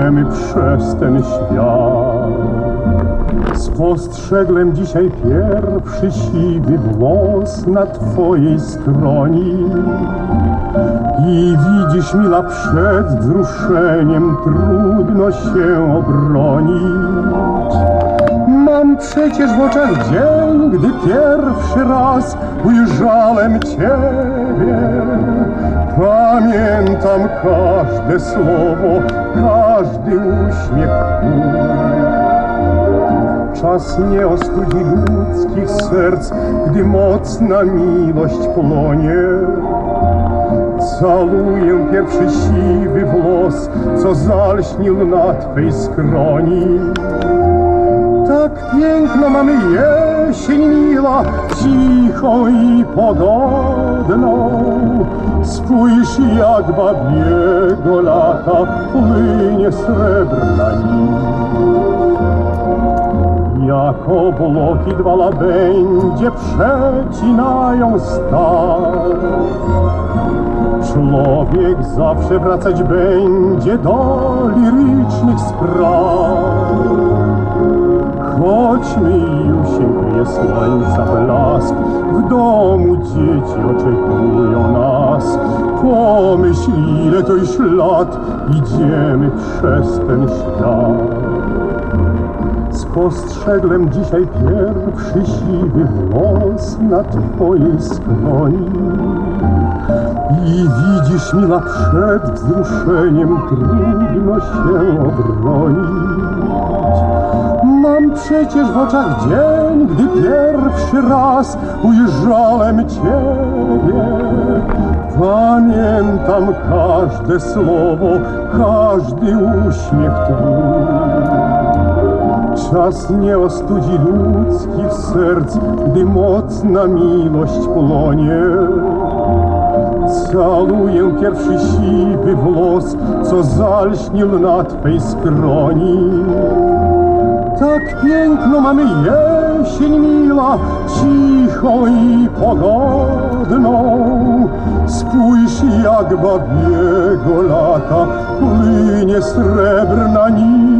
Idziemy przez ten świat. Spostrzegłem dzisiaj pierwszy siwy włos na twojej skroni. I widzisz, mila, przed wzruszeniem trudno się obronić. Mam przecież w oczach dzień, gdy pierwszy raz ujrzałem Ciebie. Pamiętam każde słowo, każdy uśmiech. Czas nie ostudzi ludzkich serc, gdy mocna miłość płonie. Caluję pierwszy siwy włos, co zalśnił na Twej skroni. Tak piękno mamy jesień mila, cichą i pogodną. Spójrz jak babiego lata płynie srebrna nić. Jak obłoki dwa łabędzie przecinają stal. Człowiek zawsze wracać będzie do lirycznych spraw. Chodźmy już się słońca blask, w domu dzieci oczekują. Pomyśl, ile to już lat idziemy przez ten świat. Spostrzegłem dzisiaj pierwszy siwy włos na twojej skroni. I widzisz, mila, przed wzruszeniem trudno się obronić. Mam przecież w oczach dzień, gdy pierwszy raz ujrzałem Ciebie. Pamiętam każde słowo, każdy uśmiech Twój. Czas nie ostudzi ludzkich serc, gdy mocna miłość płonie. Caluję pierwszy siwy włos, co zalśnił na Twej skroni. Tak piękno mamy jesień mila, cichą i pogodną. Spójrz jak babiego lata płynie srebrna nić.